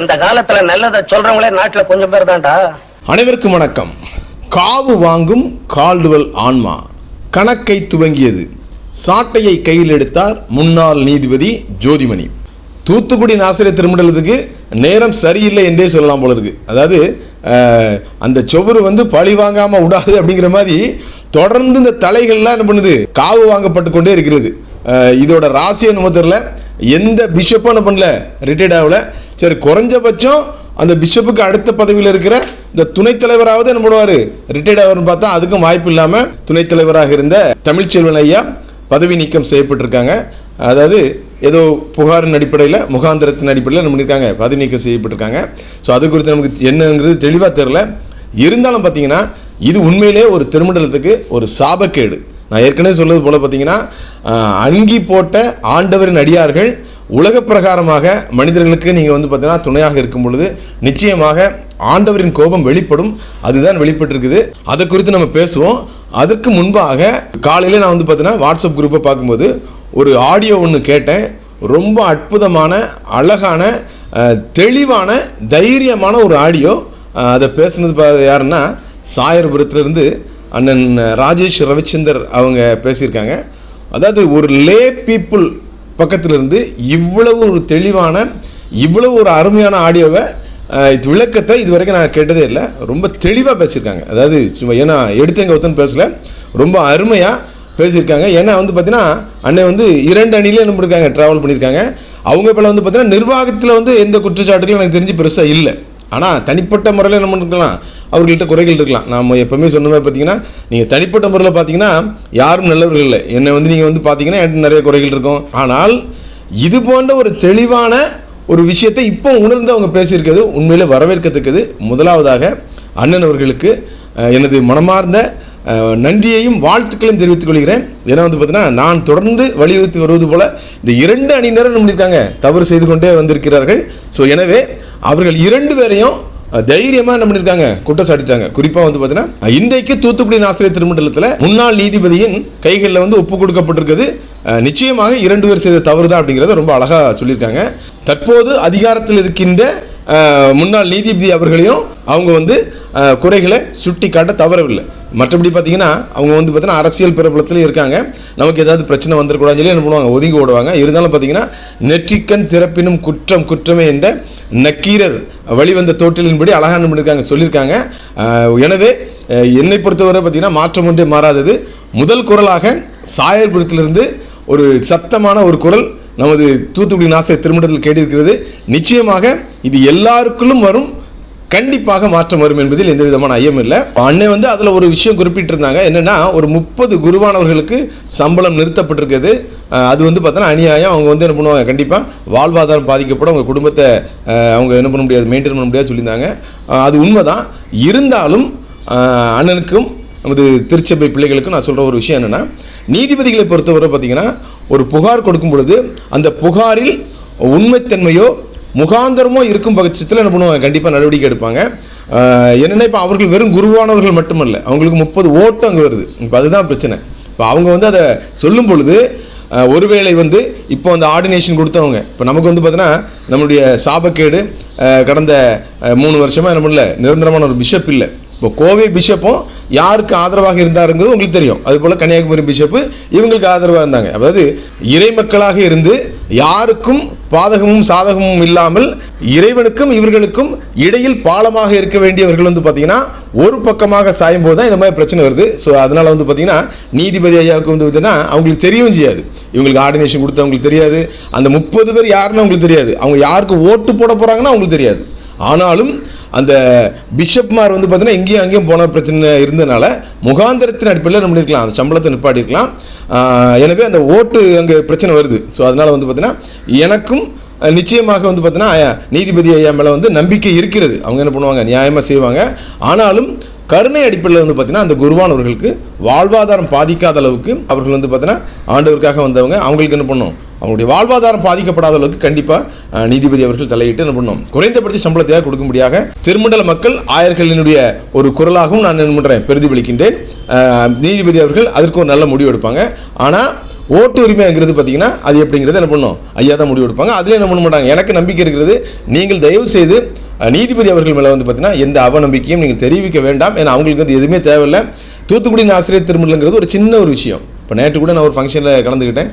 இந்த காலத்துல நல்லதை சொல்றவங்களே நாட்டுல கொஞ்சம் பேர் தான்டா. அனைவருக்கும் வணக்கம். காவு வாங்கும் கால்டுவல் ஆன்மா. கணக்கை துவங்கியது. சாட்டையை கையில் எடுத்தார் முன்னாள் நீதிபதி ஜோதிமணி. தூத்துக்குடி நாசிரியர் திருமண்டலத்துக்கு நேரம் சரியில்லை என்றே சொல்லலாம் போல இருக்கு. அதாவது அந்த சுவரு வந்து பழி வாங்காம விடாது அப்படிங்கிற மாதிரி தொடர்ந்து இந்த தலைகள்லாம் என்ன பண்ணுது? காவு வாங்கப்பட்டு கொண்டே இருக்கிறது. இதோட ராசி நம்ம எந்த பிஷப்பும் என்ன பண்ணல? ரிட்டையர்ட் ஆகல. சரி குறைஞ்சபட்சம் அந்த பிஷப்புக்கு அடுத்த பதவியில் இருக்கிற இந்த துணைத் தலைவராவது என்ன பண்ணுவார்? ரிட்டையர்ட் ஆகும்னு பார்த்தா அதுக்கும் வாய்ப்பு இல்லாமல் துணைத் தலைவராக இருந்த தமிழ்ச்செல்வன் ஐயா பதவி நீக்கம் செய்யப்பட்டிருக்காங்க. அதாவது ஏதோ புகாரின் அடிப்படையில் முகாந்திரத்தின் அடிப்படையில் என்ன பண்ணியிருக்காங்க பதவி நீக்கம் செய்யப்பட்டிருக்காங்க. ஸோ அது குறித்து நமக்கு என்னங்கிறது தெளிவாக தெரில இருந்தாலும் பார்த்தீங்கன்னா இது உண்மையிலே ஒரு திருமண்டலத்துக்கு ஒரு சாபக்கேடு. நான் ஏற்கனவே சொல்வது போல் பார்த்தீங்கன்னா அங்கி போட்ட ஆண்டவரின் அடியார்கள் உலக பிரகாரமாக மனிதர்களுக்கு நீங்கள் வந்து பார்த்தீங்கன்னா துணையாக இருக்கும் பொழுது நிச்சயமாக ஆண்டவரின் கோபம் வெளிப்படும். அதுதான் வெளிப்பட்டிருக்குது. அதை குறித்து நம்ம பேசுவோம். அதற்கு முன்பாக காலையில் நான் வந்து பார்த்தீங்கன்னா வாட்ஸ்அப் குரூப்பை பார்க்கும்போது ஒரு ஆடியோ ஒன்று கேட்டேன். ரொம்ப அற்புதமான அழகான தெளிவான தைரியமான ஒரு ஆடியோ. அதை பேசுனது பா- யாருன்னா சாயர்புரத்துலேருந்து அண்ணன் ராஜேஷ் ரவிச்சந்தர் அவங்க பேசியிருக்காங்க. அதாவது ஒரு லே பீப்புள் பக்கத்திலிருந்து இவ்வளவு ஒரு தெளிவான இவ்வளவு ஒரு அருமையான ஆடியோவை இது விளக்கத்தை இது வரைக்கும் நான் கேட்டதே இல்லை. ரொம்ப தெளிவாக பேசியிருக்காங்க. அதாவது சும்மா ஏன்னா எடுத்தங்க ஒருத்தன் பேசல. ரொம்ப அருமையாக பேசியிருக்காங்க. ஏன்னா வந்து பார்த்தீங்கன்னா அண்ணன் வந்து இரண்டு அணியிலே என்ன பண்ணிருக்காங்க ட்ராவல் பண்ணியிருக்காங்க அவங்க இப்போ வந்து பார்த்தீங்கன்னா நிர்வாகத்தில் வந்து எந்த குற்றச்சாட்டுகளும் எனக்கு தெரிஞ்சு பெருசாக இல்லை. ஆனால் தனிப்பட்ட முறையில் என்ன பண்ணிருக்கலாம்? அவர்கள்ட்ட குறைகள் இருக்கலாம். நாம் எப்போவுமே சொன்ன மாதிரி பார்த்தீங்கன்னா நீங்கள் தனிப்பட்ட முறையில் பார்த்தீங்கன்னா யாரும் நல்லவர்கள் இல்லை. என்னை வந்து நீங்கள் வந்து பார்த்தீங்கன்னா என்கிட்ட நிறைய குறைகள் இருக்கும். ஆனால் இது போன்ற ஒரு தெளிவான ஒரு விஷயத்தை இப்போ உணர்ந்து அவங்க பேசியிருக்கிறது உண்மையிலே வரவேற்கத்தக்கது. முதலாவதாக அண்ணன் அவர்களுக்கு எனது மனமார்ந்த நன்றியையும் வாழ்த்துக்களையும் தெரிவித்துக் கொள்கிறேன். ஏன்னா வந்து பார்த்தீங்கன்னா நான் தொடர்ந்து வலியுறுத்தி வருவது போல இந்த இரண்டு அணியினரும் நம்ம இருக்காங்க. தவறு செய்து கொண்டே வந்திருக்கிறார்கள். ஸோ எனவே அவர்கள் இரண்டு பேரையும் தைரியமாக தைரியமா என்ன பண்ணிருக்காங்க? குற்றம் சாட்டிட்டாங்க குறிப்பா வந்து பாத்தீங்கன்னா இன்றைக்கு தூத்துக்குடி ஆசிரியர் திருமண்டலத்துல முன்னாள் நீதிபதியின் கைகளில் வந்து ஒப்பு கொடுக்கப்பட்டிருக்குது. நிச்சயமாக இரண்டு பேர் செய்த தவறுதான் அப்படிங்கறத ரொம்ப அழகா சொல்லியிருக்காங்க. தற்போது அதிகாரத்தில் இருக்கின்ற முன்னாள் நீதிபதி அவர்களையும் அவங்க வந்து குறைகளை சுட்டி காட்ட தவறவில்லை. மற்றபடி பார்த்தீங்கன்னா அவங்க வந்து பார்த்தீங்கன்னா அரசியல் பிரபலத்திலே இருக்காங்க. நமக்கு ஏதாவது பிரச்சனை வந்துடக்கூடாதுன்னு சொல்லி என்ன பண்ணுவாங்க? ஒதுங்கி ஓடுவாங்க. இருந்தாலும் பார்த்தீங்கன்னா நெற்றிக்கண் திறப்பினும் குற்றம் குற்றமே என்ற நக்கீரர் வழிவந்த தோட்டலின்படி அழகான பண்ணியிருக்காங்க சொல்லியிருக்காங்க. எனவே என்னை பொறுத்தவரை பார்த்தீங்கன்னா மாற்றம் ஒன்றே மாறாதது. முதல் குரலாக சாயர்புரத்திலிருந்து ஒரு சத்தமான ஒரு குரல் நமது தூத்துக்குடி நாசை திருமணத்தில் கேட்டிருக்கிறது. நிச்சயமாக இது எல்லாருக்குள்ளும் வரும். கண்டிப்பாக மாற்றம் வரும் என்பதில் எந்த விதமான ஐயம் இல்லை. அண்ணன் வந்து அதில் ஒரு விஷயம் குறிப்பிட்டிருந்தாங்க. என்னென்னா ஒரு முப்பது குருவானவர்களுக்கு சம்பளம் நிறுத்தப்பட்டிருக்குது. அது வந்து பார்த்தோன்னா அநியாயம். அவங்க வந்து என்ன பண்ணுவாங்க? கண்டிப்பாக வாழ்வாதாரம் பாதிக்கப்படும். அவங்க குடும்பத்தை அவங்க என்ன பண்ண முடியாது? மெயின்டைன் பண்ண முடியாது சொல்லியிருந்தாங்க. அது உண்மைதான். இருந்தாலும் அண்ணனுக்கும் நமது திருச்சபை பிள்ளைகளுக்கும் நான் சொல்கிற ஒரு விஷயம் என்னென்னா நீதிபதிகளை பொறுத்தவரை பார்த்திங்கன்னா ஒரு புகார் கொடுக்கும் பொழுது அந்த புகாரில் உண்மைத்தன்மையோ முகாந்தரமோ இருக்கும் பட்சத்தில் என்ன பண்ணுவாங்க? கண்டிப்பாக நடவடிக்கை எடுப்பாங்க. என்னென்ன இப்போ அவர்கள் வெறும் குருவானவர்கள் மட்டுமல்ல அவங்களுக்கு முப்பது ஓட்டு அங்கே வருது. இப்போ அதுதான் பிரச்சனை. இப்போ அவங்க வந்து அதை சொல்லும் பொழுது ஒருவேளை வந்து இப்போ அந்த ஆர்டினேஷன் கொடுத்தவங்க இப்போ நமக்கு வந்து பார்த்தீங்கன்னா நம்மளுடைய சாபக்கேடு கடந்த மூணு வருஷமாக என்ன பண்ணல நிரந்தரமான ஒரு பிஷப் இல்லை. இப்போ கோவை பிஷப்பும் யாருக்கு ஆதரவாக இருந்தாருங்கிறது உங்களுக்கு தெரியும். அதுபோல் கன்னியாகுமரி பிஷப்பு இவங்களுக்கு ஆதரவாக இருந்தாங்க. அதாவது இறை மக்களாக இருந்து யாருக்கும் பாதகமும் சாதகமும் இல்லாமல் இறைவனுக்கும் இவர்களுக்கும் இடையில் பாலமாக இருக்க வேண்டியவர்கள் வந்து பார்த்தீங்கன்னா ஒரு பக்கமாக சாயும் போது தான் இந்த மாதிரி பிரச்சனை வருது. ஸோ அதனால் வந்து பார்த்தீங்கன்னா நீதிபதி ஐயாவுக்கு வந்து பார்த்தீங்கன்னா அவங்களுக்கு தெரியவும் செய்யாது. இவங்களுக்கு ஆர்டினேஷன் கொடுத்து அவங்களுக்கு தெரியாது. அந்த முப்பது பேர் யாருன்னு அவங்களுக்கு தெரியாது. அவங்க யாருக்கு ஓட்டு போட போகிறாங்கன்னா அவங்களுக்கு தெரியாது. ஆனாலும் அந்த பிஷப்மார் வந்து பார்த்தீங்கன்னா இங்கேயும் அங்கேயும் போன பிரச்சனை இருந்ததுனால முகாந்திரத்தின் அடிப்படையில் நம்ம இருக்கலாம் அந்த சம்பளத்தை நிப்பாட்டிருக்கலாம் எனவே அந்த ஓட்டு அங்கே பிரச்சனை வருது. ஸோ அதனால் வந்து பார்த்தீங்கன்னா எனக்கும் நிச்சயமாக வந்து பார்த்தீங்கன்னா நீதிபதி ஐயா மேலே வந்து நம்பிக்கை இருக்கிறது. அவங்க என்ன பண்ணுவாங்க? நியாயமாக செய்வாங்க. ஆனாலும் கருணை அடிப்படையில் வந்து பார்த்தீங்கன்னா அந்த குருவானவர்களுக்கு வாழ்வாதாரம் பாதிக்காத அளவுக்கு அவர்கள் வந்து பார்த்தீங்கன்னா ஆண்டவருக்காக வந்தவங்க. அவங்களுக்கு என்ன பண்ணும்? அவங்களுடைய வாழ்வாதாரம் பாதிக்கப்படாத அளவுக்கு கண்டிப்பாக நீதிபதி அவர்கள் தலையிட்டு என்ன பண்ணும் குறைந்தபட்ச சம்பளத்தையாக கொடுக்கும்படியாக திருமண்டல மக்கள் ஆயர்களினுடைய ஒரு குரலாகவும் நான் என்ன பண்ணுறேன் பிரதிபலிக்கின்றேன். நீதிபதி அவர்கள் அதற்கு ஒரு நல்ல முடிவு எடுப்பாங்க. ஆனால் ஓட்டு உரிமைங்கிறது பார்த்தீங்கன்னா அது எப்படிங்கிறது என்ன பண்ணும் ஐயா தான் முடிவு எடுப்பாங்க. அதில் என்ன பண்ண மாட்டாங்க? எனக்கு நம்பிக்கை இருக்கிறது. நீங்கள் தயவு செய்து நீதிபதி அவர்கள் மேலே வந்து பார்த்தீங்கன்னா எந்த அவநம்பிக்கையும் நீங்கள் தெரிவிக்க வேண்டாம். ஏன்னா அவங்களுக்கு வந்து எதுவுமே தேவையில்லை. தூத்துக்குடி ஆசிரியர் திருமணங்கிறது ஒரு சின்ன ஒரு விஷயம். இப்போ நேற்று கூட நான் ஒரு ஃபங்க்ஷனில் கலந்துக்கிட்டேன்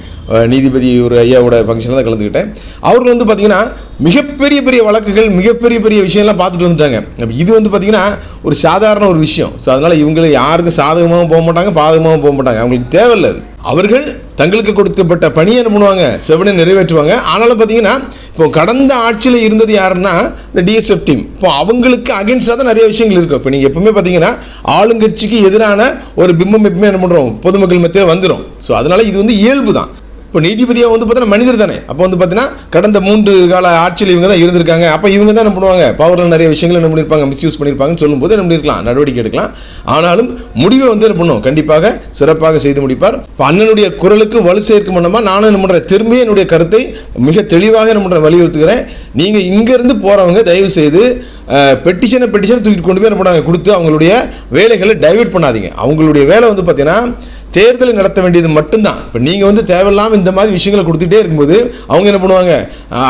நீதிபதி ஒரு ஐயாவோட ஃபங்க்ஷனில் தான் கலந்துக்கிட்டேன் அவர்கள் வந்து பார்த்திங்கன்னா மிகப்பெரிய பெரிய வழக்குகள் மிகப்பெரிய பெரிய விஷயம்லாம் பார்த்துட்டு வந்துட்டாங்க. இது வந்து பார்த்திங்கன்னா ஒரு சாதாரண ஒரு விஷயம். ஸோ அதனால் இவங்களை யாருக்கும் சாதகமாகவும் போக மாட்டாங்க பாதகமாகவும் போக மாட்டாங்க. அவங்களுக்கு தேவையில்லை அவர்கள் தங்களுக்கு கொடுக்கப்பட்ட பணியை என்ன பண்ணுவாங்க? செவனை நிறைவேற்றுவாங்க. ஆனாலும் பார்த்தீங்கன்னா இப்போ கடந்த ஆட்சியில் இருந்தது யாருன்னா இந்த டிஎஸ்எஃப் டீம் இப்போ அவங்களுக்கு அகேன்ஸ்டாக தான் நிறைய விஷயங்கள் இருக்கும் இப்போ நீங்கள் எப்பவுமே பார்த்தீங்கன்னா ஆளுங்கட்சிக்கு எதிரான ஒரு பிம்பம் எப்பவுமே என்ன பண்ணுறோம் பொதுமக்கள் மத்தியில் வந்துடும் ஸோ அதனால இது வந்து இயல்பு தான் இப்போ நீதிபதியாக வந்து பார்த்தீங்கன்னா மனிதர் தானே. அப்போ வந்து பார்த்தீங்கன்னா கடந்த மூன்று கால ஆட்சியில் இவங்க தான் இருந்திருக்காங்க. அப்போ இவங்க தான் என்ன பண்ணுவாங்க? பவரில் நிறைய விஷயங்கள் என்ன பண்ணியிருப்பாங்க மிஸ்யூஸ் பண்ணியிருப்பாங்கன்னு சொல்லும்போது என்ன பண்ணியிருக்கலாம் நடவடிக்கை எடுக்கலாம். ஆனாலும் முடிவை வந்து என்ன பண்ணும்? கண்டிப்பாக சிறப்பாக செய்து முடிப்பார். இப்போ அண்ணனுடைய குரலுக்கு வலு சேர்க்கும் வண்ணமா நானும் என்ன பண்ணுறேன் திரும்பி என்னுடைய கருத்தை மிக தெளிவாக என்ன பண்ணுறேன் வலியுறுத்துகிறேன். நீங்கள் இங்கேருந்து போகிறவங்க தயவு செய்து பெட்டிஷனை பெட்டிஷனை தூக்கிட்டு கொண்டு போய் என்ன பண்ணாங்க கொடுத்து அவங்களுடைய வேலைகளை டைவெர்ட் பண்ணாதீங்க. அவங்களுடைய வேலை வந்து பார்த்தீங்கன்னா தேர்தலை நடத்த வேண்டியது மட்டும்தான். இப்போ நீங்கள் வந்து தேவையில்லாமல் இந்த மாதிரி விஷயங்களை கொடுத்துட்டே இருக்கும்போது அவங்க என்ன பண்ணுவாங்க?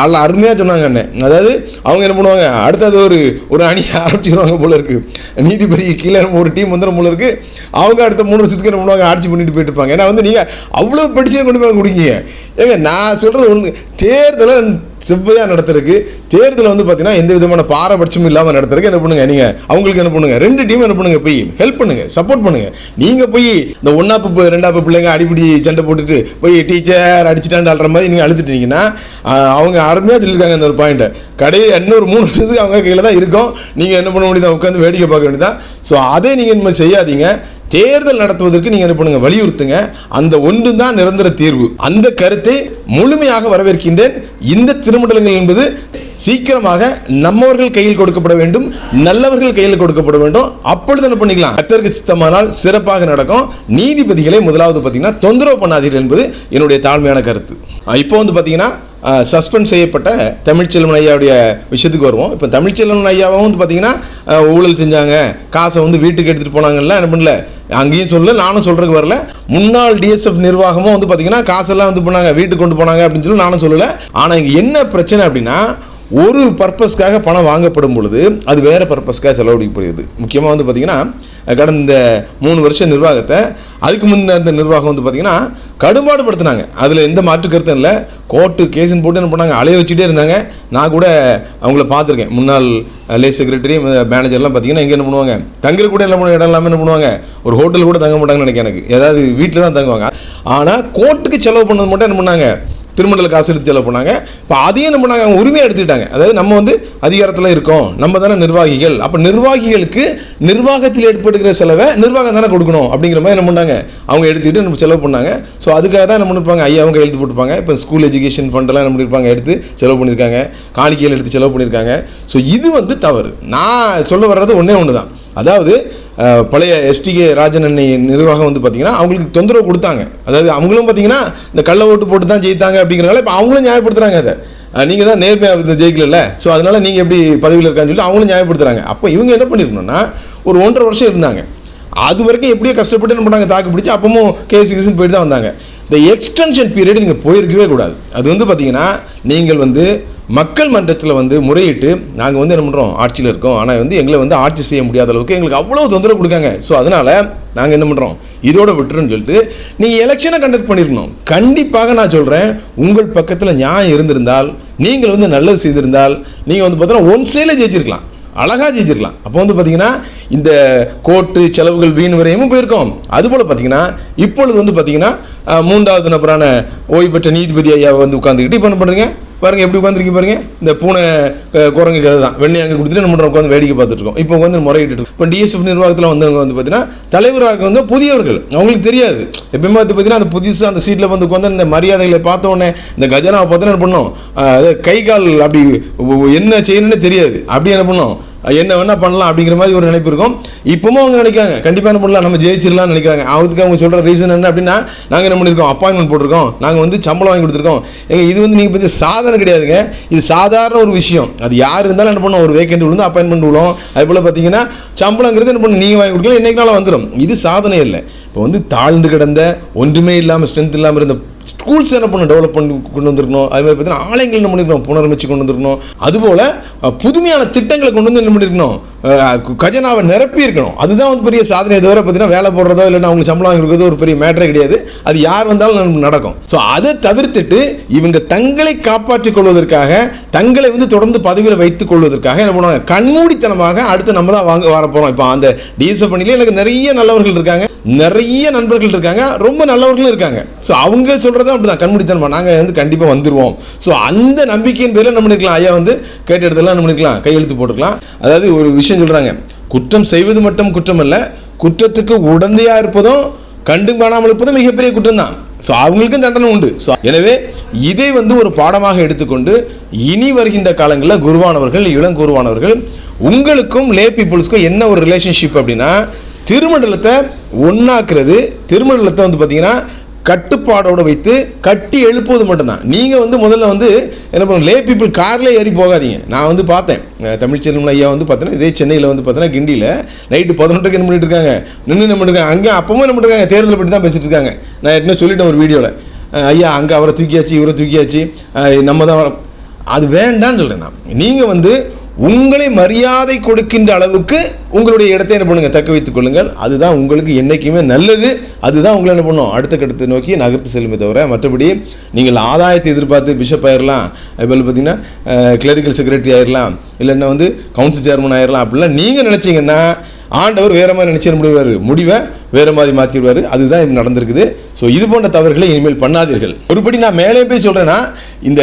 அல்ல அருமையாக சொன்னாங்க அண்ணன் அதாவது அவங்க என்ன பண்ணுவாங்க? அடுத்தது ஒரு ஒரு அணி ஆரம்பிச்சிருவாங்க போல இருக்குது நீதிபதி கீழே ஒரு டீம் வந்துடும் போல இருக்குது அவங்க அடுத்த மூணு வருஷத்துக்கு என்ன பண்ணுவாங்க? ஆட்சி பண்ணிட்டு போயிட்டு இருப்பாங்க. ஏன்னா வந்து நீங்கள் அவ்வளோ படிச்சு கொண்டு போய் கொடுக்கீங்க. ஏங்க நான் சொல்கிறது ஒன்று தேர்தலை செவ்வையாக நடத்துறதுக்கு தேர்தல் வந்து பார்த்தீங்கன்னா எந்த விதமான பாரபட்சமும் இல்லாமல் நடத்துறதுக்கு என்ன பண்ணுங்க? நீங்கள் அவங்களுக்கு என்ன பண்ணுங்க? ரெண்டு டீம் என்ன பண்ணுங்க? போய் ஹெல்ப் பண்ணுங்க சப்போர்ட் பண்ணுங்க. நீங்கள் போய் இந்த ஒன்னாப்பு ரெண்டாப்பு பிள்ளைங்க அடிப்படி சண்டை போட்டுட்டு போய் டீச்சர் அடிச்சுட்டான்ற மாதிரி நீங்கள் அழுத்துட்டீங்கன்னா அவங்க அருமையாக சொல்லியிருக்காங்க இந்த ஒரு பாயிண்ட்டை கடை இன்னொரு மூணு வருஷத்துக்கு அவங்க கையில் தான் இருக்கும். நீங்கள் என்ன பண்ண முடியுது உட்காந்து வேடிக்கை பார்க்க வேண்டியதான் ஸோ அதே நீங்கள் இனிமேல் செய்யாதீங்க. தேர்தல் நடத்துவதற்கு நீங்க என்ன பண்ணுங்க வலியுறுத்துங்க. அந்த ஒன்று தான் நிரந்தர தீர்வு. அந்த கருத்தை முழுமையாக வரவேற்கின்றேன். இந்த திருமண்டலங்கள் என்பது சீக்கிரமாக நம்மவர்கள் கையில் கொடுக்கப்பட வேண்டும் நல்லவர்கள் கையில் கொடுக்கப்பட வேண்டும். அப்பொழுது என்ன பண்ணிக்கலாம்? கத்தருக்கு சித்தமானால் சிறப்பாக நடக்கும். நீதிபதிகளை முதலாவது பார்த்தீங்கன்னா தொந்தரவு பண்ணாதீர்கள் என்பது என்னுடைய தாழ்மையான கருத்து. இப்போ வந்து பார்த்தீங்கன்னா சஸ்பெண்ட் செய்யப்பட்ட தமிழ்ச்செல்வன் ஐயாவுடைய விஷயத்துக்கு வருவோம். இப்போ தமிழ்ச்செல்வன் ஐயாவும் வந்து பார்த்தீங்கன்னா ஊழல் செஞ்சாங்க. காசை வந்து வீட்டுக்கு எடுத்துகிட்டு போனாங்கன்னா என்ன பண்ணல? அங்கேயும் சொல்ல நானும் சொல்கிறதுக்கு வரல. முன்னாள் டிஎஸ்எஃப் நிர்வாகமும் வந்து பார்த்தீங்கன்னா காசெல்லாம் வந்து பண்ணாங்க வீட்டுக்கு கொண்டு போனாங்க அப்படின்னு சொல்லி நானும் சொல்லலை. ஆனால் இங்கே என்ன பிரச்சனை அப்படின்னா ஒரு பர்பஸ்க்காக பணம் வாங்கப்படும் பொழுது அது வேறு பர்பஸ்க்காக செலவழிக்கப்படுகிறது. முக்கியமாக வந்து பார்த்தீங்கன்னா கடந்த மூணு வருஷம் நிர்வாகத்தை அதுக்கு முன்ன இருந்த நிர்வாகம் வந்து பார்த்தீங்கன்னா கடும்பாடுபடுத்தினாங்க. அதில் எந்த மாற்று கருத்தும் இல்லை. கோர்ட்டு கேஸுன்னு போட்டு என்ன பண்ணாங்க? அலைய வச்சுட்டே இருந்தாங்க. நான் கூட அவங்கள பார்த்துருக்கேன். முன்னாள் லே செக்ரட்டரி மேனேஜர்லாம் பார்த்தீங்கன்னா இங்கே என்ன பண்ணுவாங்க? தங்குற கூட என்ன பண்ணுவாங்க இடம் இல்லாமல் என்ன பண்ணுவாங்க? ஒரு ஹோட்டல் கூட தங்க மாட்டாங்கன்னு நினைக்கிறேன் எனக்கு. ஏதாவது வீட்டில் தான் தங்குவாங்க. ஆனால் கோர்ட்டுக்கு செலவு பண்ணது மட்டும் என்ன பண்ணாங்க? திருமண்டல காசு எடுத்து செலவு பண்ணாங்க. இப்போ அதையும் என்ன பண்ணாங்க? அவங்க உரிமையை எடுத்துக்கிட்டாங்க. அதாவது நம்ம வந்து அதிகாரத்தில் இருக்கோம். நம்ம தானே நிர்வாகிகள். அப்போ நிர்வாகிகளுக்கு நிர்வாகத்தில் ஏற்படுகிற செலவை நிர்வாகம் தானே கொடுக்கணும் அப்படிங்கிற மாதிரி என்ன பண்ணாங்க? அவங்க எடுத்துக்கிட்டு நம்ம செலவு பண்ணாங்க. ஸோ அதுக்காக தான் என்ன பண்ணிருப்பாங்க? ஐயா அவங்க எழுதி போட்டுப்பாங்க இப்போ ஸ்கூல் எஜுகேஷன் ஃபண்டெல்லாம் என்ன பண்ணியிருப்பாங்க எடுத்து செலவு பண்ணியிருக்காங்க காணிக்கையில் எடுத்து செலவு பண்ணியிருக்காங்க ஸோ இது வந்து தவறு. நான் சொல்ல வர்றது ஒன்றே ஒன்று தான் அதாவது பழைய எஸ்டிகே ராஜன் அன்னை நிர்வாகம் வந்து பார்த்தீங்கன்னா அவங்களுக்கு தொந்தரவு கொடுத்தாங்க. அதாவது அவங்களும் பார்த்தீங்கன்னா இந்த கள்ள ஓட்டு போட்டு தான் ஜெயித்தாங்க அப்படிங்கிறனால இப்போ அவங்களும் நியாயப்படுத்துகிறாங்க அதை. நீங்கள் தான் நேர்மையாக ஜெயிக்கல ஸோ அதனால நீங்கள் எப்படி பதவியில் இருக்கான்னு சொல்லி அவங்களும் நியாயப்படுத்துகிறாங்க அப்போ இவங்க என்ன பண்ணியிருக்கணும்னா ஒரு ஒன்றரை வருஷம் இருந்தாங்க. அது வரைக்கும் எப்படியோ கஷ்டப்பட்டு என்ன பண்ணாங்க தாக்கு பிடிச்சி அப்பவும் கேஸ் கேஸ்னு போயிட்டு தான் வந்தாங்க. இந்த எக்ஸ்டென்ஷன் பீரியட் நீங்கள் போயிருக்கவே கூடாது. அது வந்து பார்த்தீங்கன்னா நீங்கள் வந்து மக்கள் மன்றத்தில் வந்து முறையிட்டு நாங்கள் வந்து என்ன பண்ணுறோம் ஆட்சியில் இருக்கோம். ஆனால் வந்து எங்களை வந்து ஆட்சி செய்ய முடியாத அளவுக்கு எங்களுக்கு அவ்வளோ தொந்தரவு கொடுக்காங்க. ஸோ அதனால் நாங்கள் என்ன பண்ணுறோம் இதோட விட்டுருன்னு சொல்லிட்டு நீங்கள் எலெக்ஷனை கண்டக்ட் பண்ணியிருக்கணும் கண்டிப்பாக நான் சொல்கிறேன் உங்கள் பக்கத்தில் நியாயம் இருந்திருந்தால் நீங்கள் வந்து நல்லது செய்திருந்தால் நீங்கள் வந்து பார்த்தீங்கன்னா ஒன் சைடில் ஜெயிச்சிருக்கலாம். அழகாக ஜெயிச்சிருக்கலாம். அப்போ வந்து பார்த்தீங்கன்னா இந்த கோட்டு செலவுகள் வீண் வரையமும் போயிருக்கோம். அதுபோல் பார்த்தீங்கன்னா இப்பொழுது வந்து பார்த்தீங்கன்னா மூன்றாவது நபரான ஓய்வு பெற்ற நீதிபதி ஐயாவை வந்து உட்காந்துக்கிட்டு இப்போ என்ன பண்ணுறீங்க பாருங்க எப்படி உட்காந்துருக்கு பாருங்க. இந்த பூனை குரங்கு கதை தான். வெண்ணெய் அங்கே கொடுத்துட்டு நம்ம உட்காந்து வேடிக்கை பார்த்துட்டு இருக்கோம். இப்போ வந்து முறையிட்டு இருக்கோம். இப்போ டிஎஸ்எஃப் நிர்வாகத்தில் வந்தவங்க வந்து பார்த்தீங்கன்னா தலைவராக வந்து புதியவர்கள். அவங்களுக்கு தெரியாது. எப்பயுமே வந்து பார்த்தீங்கன்னா அந்த புதுசாக அந்த சீட்டில் வந்து உட்காந்து இந்த மரியாதைகளை பார்த்த உடனே இந்த கஜனாவை பார்த்தோன்னா என்ன பண்ணோம்? கை கால் அப்படி என்ன செய்யணும்னு தெரியாது. அப்படி என்ன பண்ணோம்? என்ன வேணால் பண்ணலாம் அப்படிங்கிற மாதிரி ஒரு நினைப்பு இருக்கும். இப்பவும் அவங்க நினைக்கிறாங்க. கண்டிப்பாக என்ன பண்ணலாம் நம்ம ஜெயிச்சிடலாம்னு நினைக்கிறாங்க. அதுக்கு அவங்க சொல்கிற ரீசன் என்ன அப்படின்னா நாங்கள் என்ன பண்ணிருக்கோம்? அப்பாயின்மெண்ட் போட்டிருக்கோம். நாங்கள் வந்து சம்பளம் வாங்கி கொடுத்துருக்கோம். எங்கள் இது வந்து நீங்கள் பற்றி சாதனை கிடையாதுங்க. இது சாதாரண ஒரு விஷயம். அது யார் இருந்தாலும் என்ன பண்ணுவோம்? ஒரு வேக்கண்ட் விழுந்து அப்பாயின்மெண்ட் விழும் அது போல் பார்த்தீங்கன்னா சம்பளங்கிறது என்ன பண்ணும் நீங்கள் வாங்கி கொடுக்கலாம் என்னைக்கு நாளும் வந்துடும் இது சாதனை இல்லை. இப்போ வந்து தாழ்ந்து கிடந்த ஒன்றுமே இல்லாமல் ஸ்ட்ரென்த் இல்லாமல் இருந்த ஸ்கூல்ஸ் என்ன பண்ண டெவலப் பண்ணி கொண்டு வந்திருக்கணும்? அது மாதிரி பார்த்தீங்கன்னா ஆலயங்கள் என்ன பண்ணிருக்கணும்? புனரமைச்சு கொண்டு வந்திருக்கணும். அதுபோல் புதுமையான திட்டங்களை கொண்டு வந்து என்ன பண்ணியிருக்கணும் கஜனாவை நிரப்பி இருக்கணும் அதுதான் வந்து பெரிய சாதனை தவிர பார்த்தீங்கன்னா வேலை போடுறதோ இல்லைன்னா அவங்களுக்கு சம்பளம் வாங்குறதோ ஒரு பெரிய மேட்டரே கிடையாது. அது யார் வந்தாலும் நடக்கும். ஸோ அதை தவிர்த்துட்டு இவங்க தங்களை காப்பாற்றிக் கொள்வதற்காக தங்களை வந்து தொடர்ந்து பதவியில் வைத்துக் கொள்வதற்காக என்ன பண்ணுவாங்க? கண்மூடித்தனமாக அடுத்து நம்ம தான் வாங்க வர போகிறோம் இப்போ அந்த டிஎஸ்எஃப் பணியில எனக்கு நிறைய நல்லவர்கள் இருக்காங்க. நிறைய நண்பர்கள் இருக்காங்க. ரொம்ப நல்லவர்களும் இருக்காங்க. ஸோ அவங்க சொல்கிறதும் அப்படி தான் கண்மூடித்தனமா நாங்கள் வந்து கண்டிப்பாக வந்துடுவோம் ஸோ அந்த நம்பிக்கையின் பேரில் நம்ம நினைக்கலாம். ஐயா வந்து கேட்ட இடத்துல நம்ம நினைக்கலாம். கையெழுத்து போட்டுக்கலாம். அதாவது ஒரு விஷயம் சொல்கிறாங்க குற்றம் செய்வது மட்டும் குற்றம் அல்ல குற்றத்துக்கு உடந்தையா இருப்பதும் கண்டும் காணாமல் இருப்பதும் மிகப்பெரிய குற்றம் தான் ஸோ அவங்களுக்கும் தண்டனை உண்டு. ஸோ எனவே இதை வந்து ஒரு பாடமாக எடுத்துக்கொண்டு இனி வருகின்ற காலங்களில் குருவானவர்கள் இளங்குருவானவர்கள் உங்களுக்கும் லே பீப்புள்ஸ்க்கும் என்ன ஒரு ரிலேஷன்ஷிப் அப்படின்னா திருமண்டலத்தை ஒன்னாக்குறது திருமண்டலத்தை வந்து பார்த்தீங்கன்னா கட்டுப்பாடோடு வைத்து கட்டி எழுப்புவது மட்டும்தான். நீங்கள் வந்து முதல்ல வந்து என்ன பண்ணுங்க லே பீப்புள் கார்லேயே ஏறி போகாதீங்க. நான் வந்து பார்த்தேன். அஹ் ஐயா வந்து பார்த்தீங்கன்னா இதே சென்னையில் வந்து பார்த்தீங்கன்னா கிண்டியில் நைட்டு பதினொன்றுக்கு என்ன பண்ணிட்டு இருக்காங்க? நின்று என்ன பண்ணிருக்காங்க அங்கே அப்பவும் என்ன பண்ணிருக்காங்க தேர்தல் பற்றி தான் பேசிட்டு இருக்காங்க. நான் ஏற்கனவே சொல்லிட்டேன் ஒரு வீடியோவில் ஐயா அங்கே அவரை தூக்கியாச்சு இவரை தூக்கியாச்சு. நம்ம தான் அது வேண்டான்னு சொல்கிறேன் நான். நீங்கள் வந்து உங்களை மரியாதை கொடுக்கின்ற அளவுக்கு உங்களுடைய இடத்தை என்ன பண்ணுங்க? தக்க வைத்துக் கொள்ளுங்கள். அதுதான் உங்களுக்கு என்றைக்குமே நல்லது. அதுதான் உங்களை என்ன பண்ணும்? அடுத்த கட்டத்தை நோக்கி நகர்த்து செல்லுமே தவிர மற்றபடி நீங்கள் ஆதாயத்தை எதிர்பார்த்து பிஷப் ஆயிடலாம் அதுபோல் பார்த்தீங்கன்னா கிளரிக்கல் செக்ரட்டரி ஆயிடலாம் இல்லைன்னா வந்து கவுன்சில் சேர்மன் ஆயிடலாம் அப்படிலாம் நீங்கள் நினச்சிங்கன்னா ஆண்டவர் வேறு மாதிரி நினச்சி முடிவார். முடிவை வேறு மாதிரி மாற்றிடுவார் அதுதான் இப்போ நடந்திருக்குது. ஸோ இது போன்ற தவறுகளை இனிமேல் பண்ணாதீர்கள். ஒருபடி நான் மேலே போய் சொல்கிறேன்னா இந்த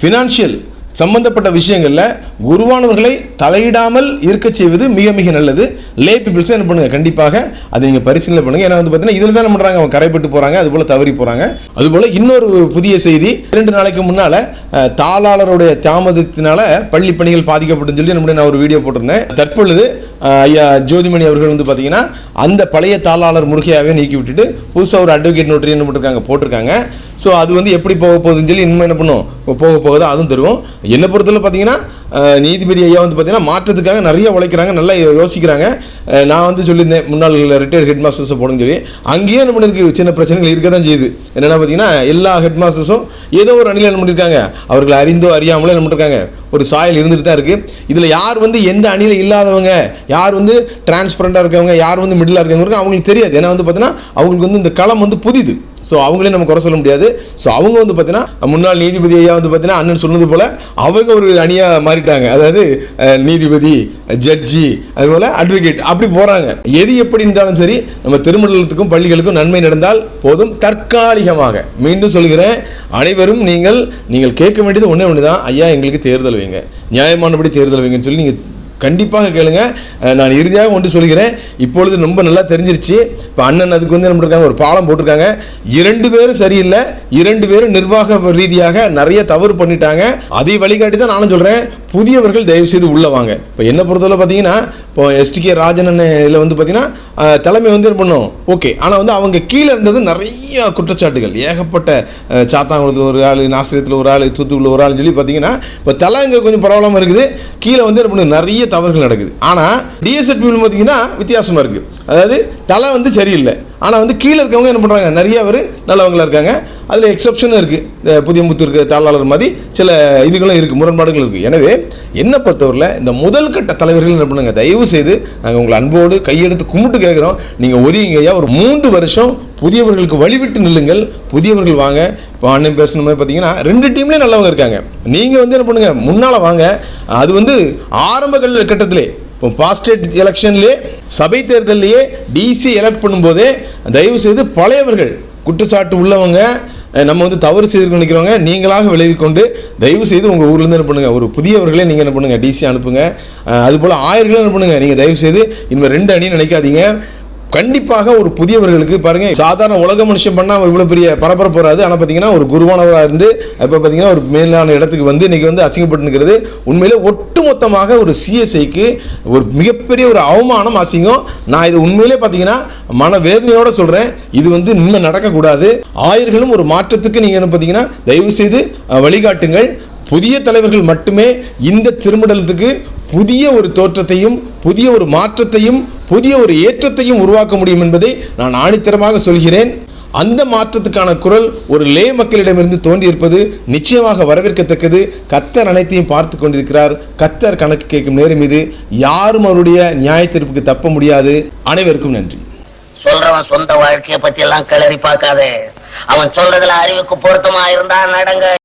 ஃபினான்ஷியல் சம்பந்தப்பட்ட விஷயங்களில் குருவானவர்களை தலையிடாமல் இருக்க செய்வது மிக மிக நல்லது. லே பீப்புள்ஸ் என்ன பண்ணுங்க? கண்டிப்பாக அதை நீங்கள் பரிசீலனை பண்ணுங்க. ஏன்னா வந்து பார்த்தீங்கன்னா இதில் தான் பண்ணுறாங்க அவங்க கரைப்பட்டு போகிறாங்க அதுபோல் தவறி போகிறாங்க அதுபோல் இன்னொரு புதிய செய்தி இரண்டு நாளைக்கு முன்னால் தாளாளருடைய தாமதத்தினால பள்ளி பணிகள் பாதிக்கப்பட்டுன்னு சொல்லி நம்முடைய நான் ஒரு வீடியோ போட்டிருந்தேன். தற்பொழுது ஐயா ஜோதிமணி அவர்கள் வந்து பார்த்தீங்கன்னா அந்த பழைய தாளாளர் முருகையாகவே நீக்கி விட்டுட்டு புதுசாக ஒரு அட்வொகேட் நோட்டரி என்ன பண்ணிருக்காங்க? போட்டிருக்காங்க. ஸோ அது வந்து எப்படி போக போகுதுன்னு சொல்லி இன்னும் என்ன பண்ணும்? போக போக தான் அதுவும் தருவோம் என்னை பொறுத்தவரை பார்த்தீங்கன்னா நீதிபதி ஐயா வந்து பார்த்தீங்கன்னா மாற்றத்துக்காக நிறைய உழைக்கிறாங்க நல்லா யோசிக்கிறாங்க. நான் வந்து சொல்லியிருந்தேன் முன்னாள் ரிட்டையர்ட் ஹெட் மாஸ்டர்ஸை போடுன்னு சொல்லி. அங்கேயே என்ன பண்ணிருக்கு சின்ன பிரச்சனைகள் இருக்க தான் செய்யுது. என்னென்னா பார்த்தீங்கன்னா எல்லா ஹெட் மாஸ்டர்ஸும் ஏதோ ஒரு அணியில் என்ன பண்ணியிருக்காங்க அவர்களை அறிந்தோ அறியாமலோ என்ன பண்ணிருக்காங்க ஒரு சாயல் இருந்துட்டு தான் இருக்குது இதில் யார் வந்து எந்த அணியில் இல்லாதவங்க யார் வந்து டிரான்ஸ்பரண்ட்டாக இருக்கவங்க யார் வந்து மிடிலாக இருக்கவங்க அவங்களுக்கு தெரியாது. ஏன்னா வந்து பார்த்தீங்கன்னா அவங்களுக்கு வந்து இந்த களம் வந்து புதிது. ஸோ அவங்களே நம்ம குறை சொல்ல முடியாது. ஸோ அவங்க வந்து பார்த்தீங்கன்னா முன்னாள் நீதிபதி ஐயா வந்து பார்த்தீங்கன்னா அண்ணன் சொன்னது போல் அவங்க ஒரு அணியாக மாறிட்டாங்க. அதாவது நீதிபதி ஜட்ஜி அதுபோல் அட்வொகேட் அப்படி போகிறாங்க எது எப்படி இருந்தாலும் சரி நம்ம திருமணத்துக்கும் பள்ளிகளுக்கும் நன்மை நடந்தால் போதும் தற்காலிகமாக. மீண்டும் சொல்கிறேன் அனைவரும் நீங்கள் நீங்கள் கேட்க வேண்டியது ஒன்றே ஒன்று தான் ஐயா எங்களுக்கு தேர்தல் வைங்க. நியாயமானபடி தேர்தல் வைங்கன்னு சொல்லி நீங்கள் கண்டிப்பாக கேளுங்க. நான் இறுதியாக ஒன்று சொல்கிறேன். இப்பொழுது ரொம்ப நல்லா தெரிஞ்சிருச்சு. இப்போ அண்ணன் அதுக்கு வந்து என்ன பண்ணிருக்காங்க? ஒரு பாலம் போட்டிருக்காங்க. இரண்டு பேரும் சரியில்லை. இரண்டு பேரும் நிர்வாக ரீதியாக நிறைய தவறு பண்ணிட்டாங்க. அதை வழிகாட்டி தான் நானும் சொல்கிறேன் புதியவர்கள் தயவு செய்து உள்ள வாங்க. இப்போ என்ன பொறுத்தவரை பார்த்தீங்கன்னா இப்போ எஸ்டிகே ராஜன் இதில் வந்து பார்த்தீங்கன்னா தலைமை வந்து என்ன பண்ணும்? ஓகே. ஆனால் வந்து அவங்க கீழே இருந்தது நிறைய குற்றச்சாட்டுகள். ஏகப்பட்ட சாத்தாங்குளத்தில் ஒரு ஆள் நாசிரியத்தில் ஒரு ஆள் தூத்துக்குள்ள ஒரு ஆள் சொல்லி பார்த்தீங்கன்னா இப்போ தலை இங்கே கொஞ்சம் பரவாயில்லாமல் இருக்குது. கீழே வந்து என்ன பண்ணுது நிறைய தவறுகள் நடக்குது. ஆனால் டிஎஸ்எட் பார்த்தீங்கன்னா வித்தியாசமாக இருக்குது அதாவது தலை வந்து சரியில்லை. ஆனால் வந்து கீழே இருக்கவங்க என்ன பண்ணுறாங்க நிறைய பேர் நல்லவங்களா இருக்காங்க. அதில் எக்ஸப்ஷனும் இருக்குது இந்த புதிய முத்து தாளாளர் மாதிரி சில இதுகளும் இருக்குது முரண்பாடுகள் இருக்குது எனவே என்னை பொறுத்தவரையில் இந்த முதல் கட்ட தலைவர்கள் என்ன பண்ணுங்க? தயவு செய்து நாங்கள் உங்களை அன்போடு கையெடுத்து கும்பிட்டு கேட்குறோம். நீங்கள் ஒதுங்கிங்கய்யா ஒரு மூன்று வருஷம் புதியவர்களுக்கு வழிவிட்டு நில்லுங்கள். புதியவர்கள் வாங்க. இப்போ அண்ணன் பேசணும் மாதிரி பார்த்தீங்கன்னா ரெண்டு டீம்லேயும் நல்லவங்க இருக்காங்க. நீங்கள் வந்து என்ன பண்ணுங்க? முன்னால் வாங்க. அது வந்து ஆரம்ப கல் கட்டத்திலே இப்போ பாஸ்டேட் எலெக்ஷன்லேயே சபை தேர்தல்லையே டிசி எலெக்ட் பண்ணும்போதே தயவு செய்து பழையவர்கள் குற்றச்சாட்டு உள்ளவங்க நம்ம வந்து தவறு செய்து நினைக்கிறவங்க நீங்களாக விளைவிக்கொண்டு தயவு செய்து உங்கள் ஊர்லேருந்து என்ன பண்ணுங்கள் ஒரு புதியவர்களே நீங்கள் என்ன பண்ணுங்கள் டிசி அனுப்புங்க. அதுபோல் ஆயிரங்களே என்ன பண்ணுங்கள் நீங்கள் தயவு செய்து இனிமேல் ரெண்டு அணியும் நினைக்காதீங்க. கண்டிப்பாக ஒரு புதியவர்களுக்கு பாருங்க சாதாரண உலக மனுஷன் பண்ணா இவ்வளவு பெரிய பரபரப்பு வராது. ஆனால் பார்த்தீங்கன்னா ஒரு குருவானவராக இருந்து இப்போ பார்த்தீங்கன்னா ஒரு மேலான இடத்துக்கு வந்து இன்னைக்கு வந்து அசிங்கப்பட்டுங்கிறது உண்மையிலே ஒட்டுமொத்தமாக ஒரு சிஎஸ்ஐக்கு ஒரு மிகப்பெரிய ஒரு அவமானம் அசிங்கம். நான் இது உண்மையிலே பார்த்தீங்கன்னா மன வேதனையோட சொல்றேன். இது வந்து இனிமேல் நடக்கக்கூடாது. ஆயர்களும் ஒரு மாற்றத்துக்கு நீங்க என்ன பார்த்தீங்கன்னா தயவு செய்து வழிகாட்டுங்கள். புதிய தலைவர்கள் மட்டுமே இந்த திருமடலத்துக்கு புதிய ஒரு தோற்றத்தையும் புதிய ஒரு மாற்றத்தையும் புதிய ஒரு ஏற்றத்தையும் உருவாக்க முடியும் என்பதை நான் ஆணித்தரமாக சொல்கிறேன். அந்த மாற்றத்துக்கான குரல் ஒரு லே மக்களிடமிருந்து தோன்றியிருப்பது நிச்சயமாக வரவேற்கத்தக்கது. கத்தர் அனைத்தையும் பார்த்து கொண்டிருக்கிறார். கத்தர் கணக்கு கேட்கும் நேரம் இது. யாரும் அவருடைய நியாய தீர்ப்புக்கு தப்ப முடியாது. அனைவருக்கும் நன்றி. சொல்றவன் சொந்த வாழ்க்கையை பத்தி எல்லாம் கிளறி பார்க்காதே. அவன் சொல்றதுல அறிவுக்கு பொருத்தமா இருந்தா நடங்க.